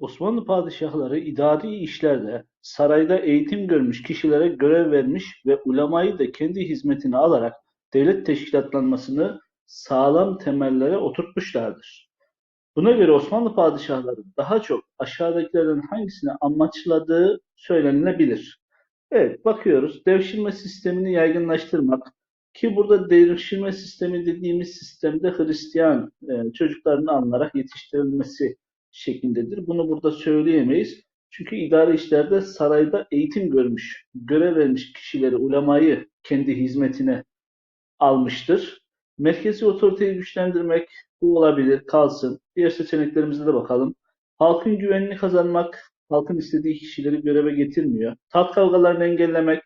Osmanlı padişahları idari işlerde sarayda eğitim görmüş kişilere görev vermiş ve ulemayı da kendi hizmetine alarak devlet teşkilatlanmasını sağlam temellere oturtmuşlardır. Buna göre Osmanlı padişahları daha çok aşağıdakilerden hangisini amaçladığı söylenilebilir. Evet, bakıyoruz. Devşirme sistemini yaygınlaştırmak ki burada devşirme sistemi dediğimiz sistemde Hristiyan e, çocukların alınarak yetiştirilmesi şeklindedir. Bunu burada söyleyemeyiz. Çünkü idari işlerde sarayda eğitim görmüş, görev vermiş kişileri, ulemayı kendi hizmetine almıştır. Merkezi otoriteyi güçlendirmek bu olabilir, kalsın. Diğer seçeneklerimize de bakalım. Halkın güvenini kazanmak, halkın istediği kişileri göreve getirmiyor. Taht kavgalarını engellemek,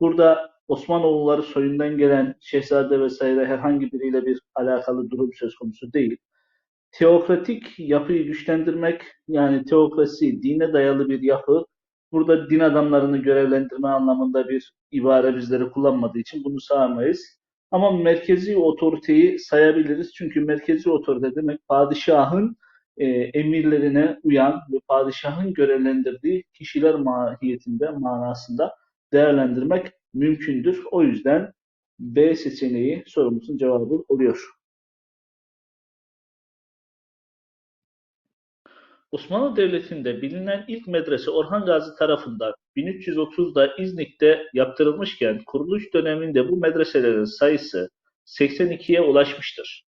burada Osmanoğulları soyundan gelen şehzade vesaire herhangi biriyle bir alakalı durum söz konusu değil. Teokratik yapıyı güçlendirmek, yani teokrasi, dine dayalı bir yapı, burada din adamlarını görevlendirme anlamında bir ibare bizleri kullanmadığı için bunu sağamayız. Ama merkezi otoriteyi sayabiliriz. Çünkü merkezi otorite demek padişahın e, emirlerine uyan ve padişahın görevlendirdiği kişiler mahiyetinde, manasında değerlendirmek mümkündür. O yüzden B seçeneği sorumuzun cevabı oluyor. Osmanlı Devleti'nde bilinen ilk medrese Orhan Gazi tarafından 1330'da İznik'te yaptırılmışken kuruluş döneminde bu medreselerin sayısı 82'ye ulaşmıştır.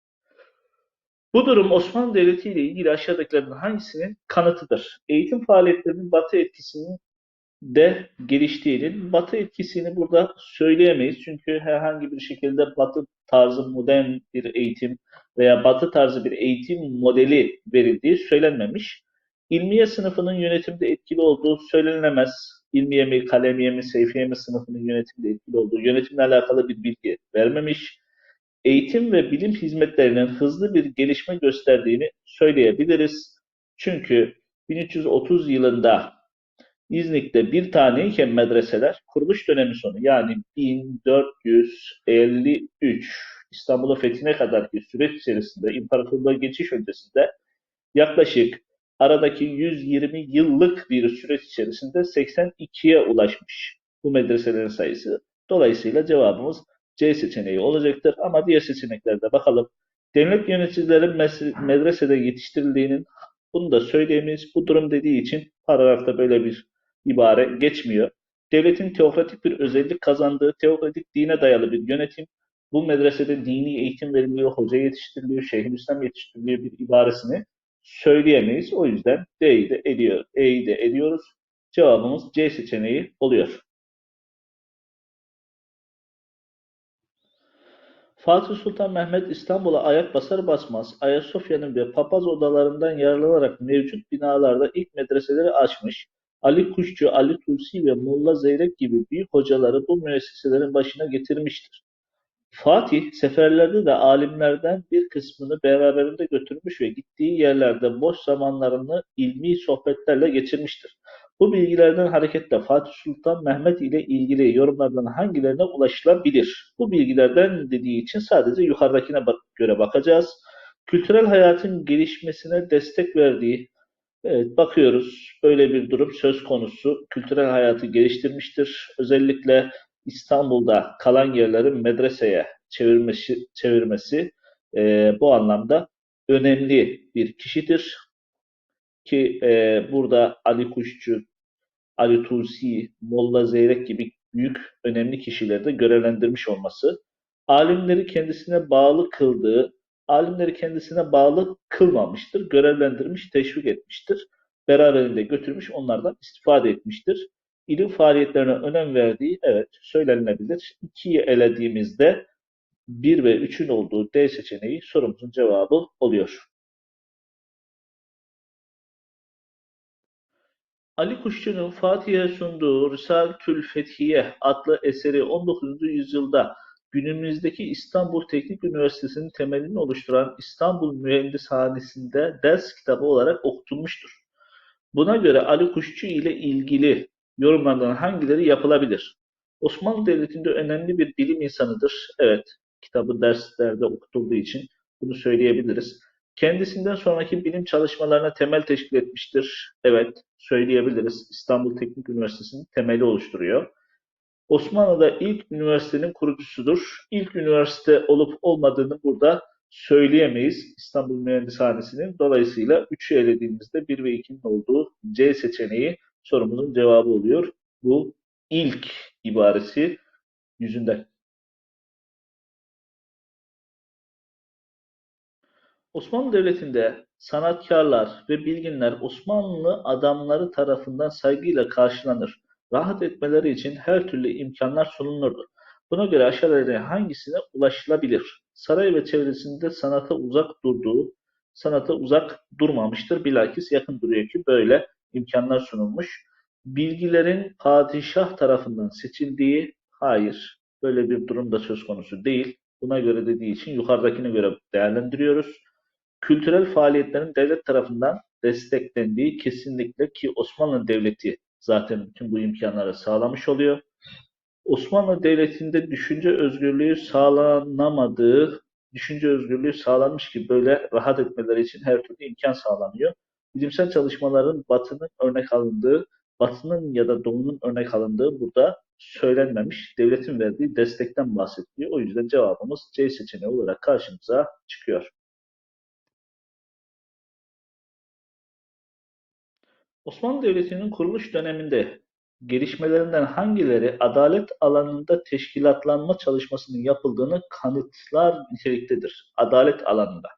Bu durum Osmanlı Devleti ile ilgili aşağıdakilerden hangisinin kanıtıdır? Eğitim faaliyetlerinin Batı etkisinin de geliştiğinin Batı etkisini burada söyleyemeyiz. Çünkü herhangi bir şekilde Batı tarzı modern bir eğitim veya Batı tarzı bir eğitim modeli verildiği söylenmemiş. İlmiye sınıfının yönetimde etkili olduğu söylenemez. İlmiye mi, kalemiye mi, seyfiye mi sınıfının yönetimde etkili olduğu, yönetimle alakalı bir bilgi vermemiş. Eğitim ve bilim hizmetlerinin hızlı bir gelişme gösterdiğini söyleyebiliriz. Çünkü 1330 yılında İznik'te bir taneyken medreseler kuruluş dönemi sonu yani 1453 İstanbul'a fethine kadarki süreç içerisinde imparatorluğa geçiş öncesinde yaklaşık aradaki 120 yıllık bir süreç içerisinde 82'ye ulaşmış bu medreselerin sayısı. Dolayısıyla cevabımız C seçeneği olacaktır. Ama diğer seçeneklerde bakalım. Devlet yöneticilerin medresede yetiştirildiğinin bunu da söyleyemeyiz. Bu durum dediği için paragrafta böyle bir ibare geçmiyor. Devletin teokratik bir özellik kazandığı teokratik dine dayalı bir yönetim, bu medresede dini eğitim veriliyor, hoca yetiştiriliyor, şeyhülislam yetiştiriliyor bir ibaresini söyleyemeyiz. O yüzden D'yi de ediyor, E'yi de ediyoruz. Cevabımız C seçeneği oluyor. Fatih Sultan Mehmet İstanbul'a ayak basar basmaz Ayasofya'nın ve papaz odalarından yararlanarak mevcut binalarda ilk medreseleri açmış, Ali Kuşçu, Ali Tusi ve Molla Zeyrek gibi büyük hocaları bu müesseselerin başına getirmiştir. Fatih, seferlerde de alimlerden bir kısmını beraberinde götürmüş ve gittiği yerlerde boş zamanlarını ilmi sohbetlerle geçirmiştir. Bu bilgilerden hareketle Fatih Sultan Mehmet ile ilgili yorumlardan hangilerine ulaşılabilir? Bu bilgilerden dediği için sadece yukarıdakine bak göre bakacağız. Kültürel hayatın gelişmesine destek verdiği, Evet, bakıyoruz. Böyle bir durum söz konusu. Kültürel hayatı geliştirmiştir. Özellikle İstanbul'da kalan yerlerin medreseye çevirmesi, çevirmesi e, bu anlamda önemli bir kişidir. Ki e, burada Ali Kuşçu, Ali Tusi, Molla Zeyrek gibi büyük önemli kişileri de görevlendirmiş olması, alimleri kendisine bağlı kıldığı alimleri kendisine bağlı kılmamıştır, görevlendirmiş, teşvik etmiştir. Beraberinde götürmüş, onlardan istifade etmiştir. İlim faaliyetlerine önem verdiği, evet söylenilebilir. İkiyi elediğimizde 1 ve 3'ün olduğu D seçeneği sorumuzun cevabı oluyor. Ali Kuşçu'nun Fatih'e sunduğu Risale-tül Fethiye adlı eseri 19. yüzyılda günümüzdeki İstanbul Teknik Üniversitesi'nin temelini oluşturan İstanbul Mühendishanesi'nde ders kitabı olarak okutulmuştur. Buna göre Ali Kuşçu ile ilgili yorumlardan hangileri yapılabilir? Osmanlı Devleti'nde önemli bir bilim insanıdır. Evet, kitabı derslerde okutulduğu için bunu söyleyebiliriz. Kendisinden sonraki bilim çalışmalarına temel teşkil etmiştir. Evet, söyleyebiliriz. İstanbul Teknik Üniversitesi'nin temeli oluşturuyor. Osmanlı'da ilk üniversitenin kurucusudur. İlk üniversite olup olmadığını burada söyleyemeyiz İstanbul Mühendishanesi'nin. Dolayısıyla 3'ü elediğimizde 1 ve 2'nin olduğu C seçeneği sorumuzun cevabı oluyor. Bu ilk ibaresi yüzünden. Osmanlı Devleti'nde sanatkarlar ve bilginler Osmanlı adamları tarafından saygıyla karşılanır. Rahat etmeleri için her türlü imkanlar sunulurdu. Buna göre aşağıdakilerden hangisine ulaşılabilir? Saray ve çevresinde sanata uzak durduğu, sanata uzak durmamıştır. Bilakis yakın duruyor ki böyle imkanlar sunulmuş. Bilgilerin padişah tarafından seçildiği, hayır, böyle bir durum da söz konusu değil. Buna göre dediği için yukarıdakine göre değerlendiriyoruz. Kültürel faaliyetlerin devlet tarafından desteklendiği kesinlikle ki Osmanlı Devleti zaten bütün bu imkanları sağlamış oluyor. Osmanlı Devleti'nde düşünce özgürlüğü sağlanamadığı, düşünce özgürlüğü sağlanmış gibi böyle rahat etmeleri için her türlü imkan sağlanıyor. Bilimsel çalışmaların Batı'nın örnek alındığı, Batı'nın ya da Doğu'nun örnek alındığı burada söylenmemiş. Devletin verdiği destekten bahsediliyor. O yüzden cevabımız C seçeneği olarak karşımıza çıkıyor. Osmanlı Devleti'nin kuruluş döneminde gelişmelerinden hangileri adalet alanında teşkilatlanma çalışmasının yapıldığını kanıtlar niteliktedir. Adalet alanında.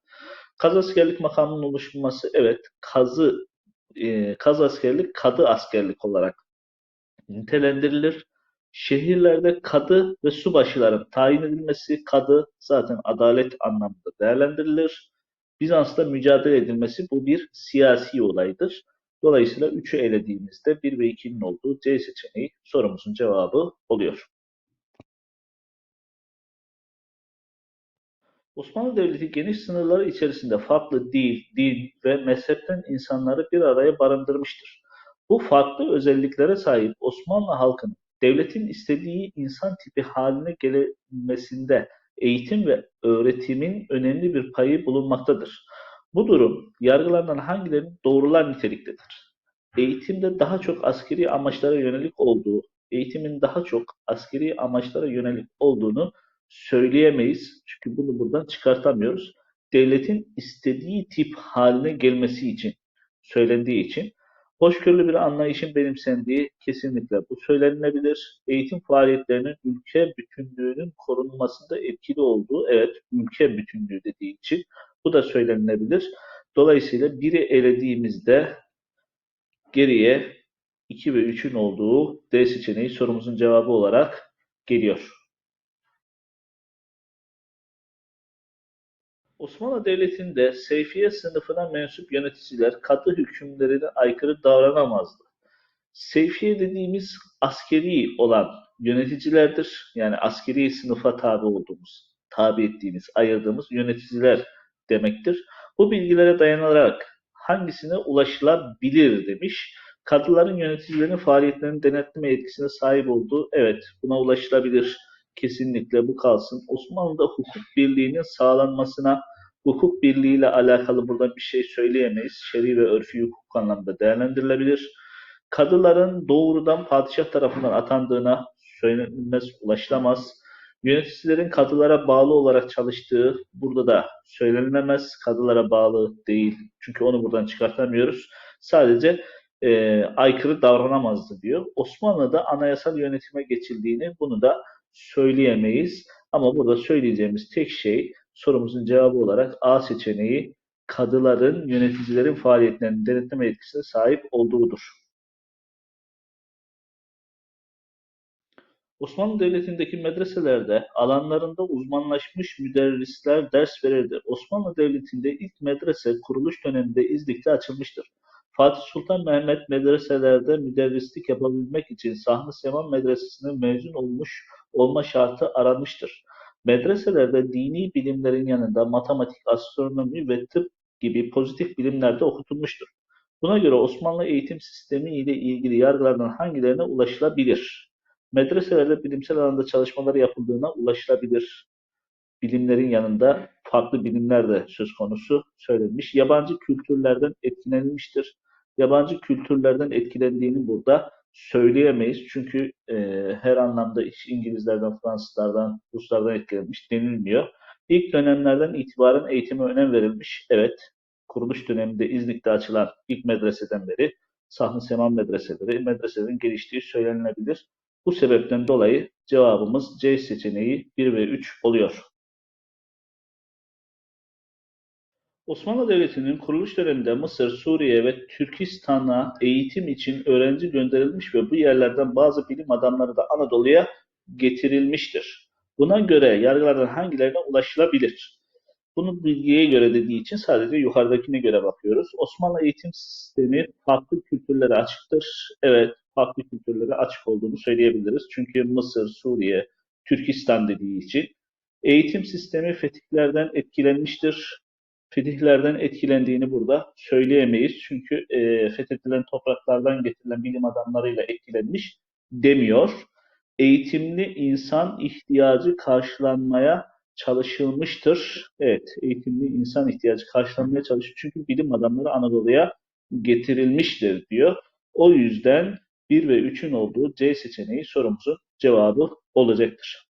Kaz askerlik makamının oluşması evet kazı e, kaz askerlik kadı askerlik olarak nitelendirilir. Şehirlerde kadı ve subaşıların tayin edilmesi kadı zaten adalet anlamında değerlendirilir. Bizans'ta mücadele edilmesi bu bir siyasi olaydır. Dolayısıyla 3'ü elediğimizde 1 ve 2'nin olduğu C seçeneği sorumuzun cevabı oluyor. Osmanlı Devleti geniş sınırları içerisinde farklı dil, din ve mezhepten insanları bir araya barındırmıştır. Bu farklı özelliklere sahip Osmanlı halkının devletin istediği insan tipi haline gelmesinde eğitim ve öğretimin önemli bir payı bulunmaktadır. Bu durum yargılarından hangilerinin doğrular niteliktedir? Eğitimde daha çok askeri amaçlara yönelik olduğu, eğitimin daha çok askeri amaçlara yönelik olduğunu söyleyemeyiz. Çünkü bunu buradan çıkartamıyoruz. Devletin istediği tip haline gelmesi için, söylendiği için hoşgörülü bir anlayışın benimsendiği kesinlikle bu söylenilebilir. Eğitim faaliyetlerinin ülke bütünlüğünün korunmasında etkili olduğu, evet ülke bütünlüğü dediği için bu da söylenilebilir. Dolayısıyla biri elediğimizde geriye 2 ve 3'ün olduğu D seçeneği sorumuzun cevabı olarak geliyor. Osmanlı Devleti'nde Seyfiye sınıfına mensup yöneticiler katı hükümlerine aykırı davranamazdı. Seyfiye dediğimiz askeri olan yöneticilerdir. Yani askeri sınıfa tabi olduğumuz, tabi ettiğimiz, ayırdığımız yöneticiler demektir. Bu bilgilere dayanarak hangisine ulaşılabilir demiş. Kadıların yöneticilerin faaliyetlerini denetleme etkisine sahip olduğu, evet buna ulaşılabilir. Kesinlikle bu kalsın. Osmanlı'da hukuk birliğinin sağlanmasına hukuk birliği ile alakalı burada bir şey söyleyemeyiz. Şer'i ve örfi hukuk anlamda değerlendirilebilir. Kadıların doğrudan padişah tarafından atandığına söylenilmez, ulaşılamaz. Yöneticilerin kadılara bağlı olarak çalıştığı burada da söylenilemez. Kadılara bağlı değil. Çünkü onu buradan çıkartamıyoruz. Sadece e, aykırı davranamazdı diyor. Osmanlı'da anayasal yönetime geçildiğini bunu da söyleyemeyiz. Ama burada söyleyeceğimiz tek şey sorumuzun cevabı olarak A seçeneği kadıların yöneticilerin faaliyetlerini denetleme etkisine sahip olduğudur. Osmanlı Devleti'ndeki medreselerde alanlarında uzmanlaşmış müderrisler ders verirdi. Osmanlı Devleti'nde ilk medrese kuruluş döneminde İznik'te açılmıştır. Fatih Sultan Mehmet medreselerde müderrislik yapabilmek için Sahne Seman Medresesi'ne mezun olmuş olma şartı aranmıştır. Medreselerde dini bilimlerin yanında matematik, astronomi ve tıp gibi pozitif bilimler de okutulmuştur. Buna göre Osmanlı eğitim sistemi ile ilgili yargılardan hangilerine ulaşılabilir? Medreselerde bilimsel alanda çalışmaları yapıldığına ulaşılabilir. bilimlerin yanında farklı bilimler de söz konusu söylenmiş. Yabancı kültürlerden etkilenmiştir. Yabancı kültürlerden etkilendiğini burada söyleyemeyiz. Çünkü e, her anlamda İngilizlerden, Fransızlardan, Ruslardan etkilenmiş denilmiyor. İlk dönemlerden itibaren eğitime önem verilmiş. Evet, kuruluş döneminde İznik'te açılan ilk medreseden beri Sahn-ı Seman medreseleri, medreselerin geliştiği söylenilebilir. Bu sebepten dolayı cevabımız C seçeneği 1 ve 3 oluyor. Osmanlı Devleti'nin kuruluş döneminde Mısır, Suriye ve Türkistan'a eğitim için öğrenci gönderilmiş ve bu yerlerden bazı bilim adamları da Anadolu'ya getirilmiştir. Buna göre yargılardan hangilerine ulaşılabilir? Bunu bilgiye göre dediği için sadece yukarıdakine göre bakıyoruz. Osmanlı eğitim sistemi farklı kültürlere açıktır. Evet, farklı kültürlere açık olduğunu söyleyebiliriz. Çünkü Mısır, Suriye, Türkistan dediği için. Eğitim sistemi fetihlerden etkilenmiştir. Fetihlerden etkilendiğini burada söyleyemeyiz. Çünkü e, fethedilen topraklardan getirilen bilim adamlarıyla etkilenmiş demiyor. Eğitimli insan ihtiyacı karşılanmaya çalışılmıştır. Evet, eğitimli insan ihtiyacı karşılanmaya çalışıyor. Çünkü bilim adamları Anadolu'ya getirilmiştir diyor. O yüzden 1 ve 3'ün olduğu C seçeneği sorumuzun cevabı olacaktır.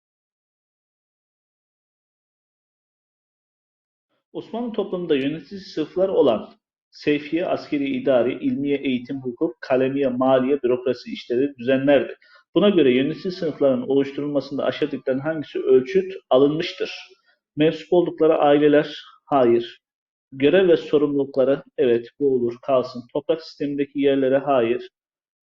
Osmanlı toplumunda yönetici sınıflar olan seyfiye, askeri, idari, ilmiye, eğitim, hukuk, kalemiye, maliye, bürokrasi işleri düzenlerdi. Buna göre yönetici sınıfların oluşturulmasında aşağıdakilerin hangisi ölçüt alınmıştır? Mensup oldukları aileler, hayır. Görev ve sorumlulukları, evet bu olur, kalsın. Toprak sistemindeki yerlere, hayır.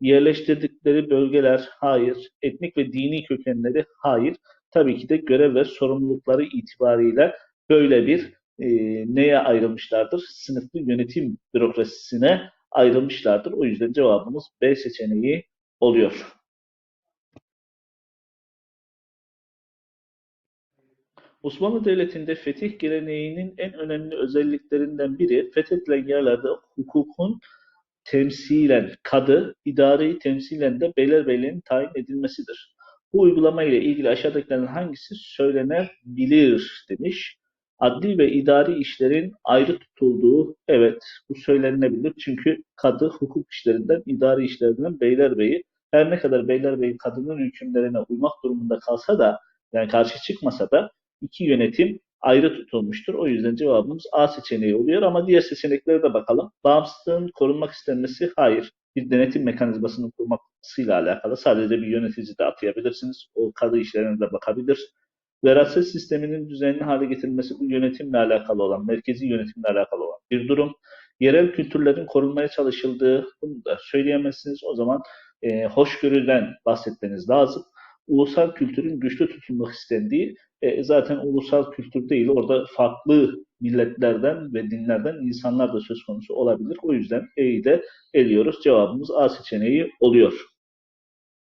Yerleştirdikleri bölgeler, hayır. Etnik ve dini kökenleri, hayır. Tabii ki de görev ve sorumlulukları itibariyle böyle bir e, neye ayrılmışlardır? Sınıflı yönetim bürokrasisine ayrılmışlardır. O yüzden cevabımız B seçeneği oluyor. Osmanlı Devleti'nde fetih geleneğinin en önemli özelliklerinden biri fethedilen yerlerde hukukun temsilen kadı, idari temsilen de beylerbeyliğinin tayin edilmesidir. Bu uygulama ile ilgili aşağıdakilerin hangisi söylenebilir demiş. Adli ve idari işlerin ayrı tutulduğu, evet bu söylenebilir. Çünkü kadı hukuk işlerinden, idari işlerinden beylerbeyi her ne kadar beylerbeyi kadının hükümlerine uymak durumunda kalsa da yani karşı çıkmasa da iki yönetim ayrı tutulmuştur. O yüzden cevabımız A seçeneği oluyor ama diğer seçeneklere de bakalım. Bağımsızlığın korunmak istenmesi hayır. Bir denetim mekanizmasının kurmasıyla alakalı. Sadece bir yönetici de atayabilirsiniz. O kadı işlerine de bakabilir. Veraset sisteminin düzenli hale getirilmesi bu yönetimle alakalı olan, merkezi yönetimle alakalı olan bir durum. Yerel kültürlerin korunmaya çalışıldığı, bunu da söyleyemezsiniz. O zaman e, hoşgörüden bahsetmeniz lazım. Ulusal kültürün güçlü tutulmak istendiği e, zaten ulusal kültür değil. Orada farklı milletlerden ve dinlerden insanlar da söz konusu olabilir. O yüzden E'yi de eliyoruz. Cevabımız A seçeneği oluyor.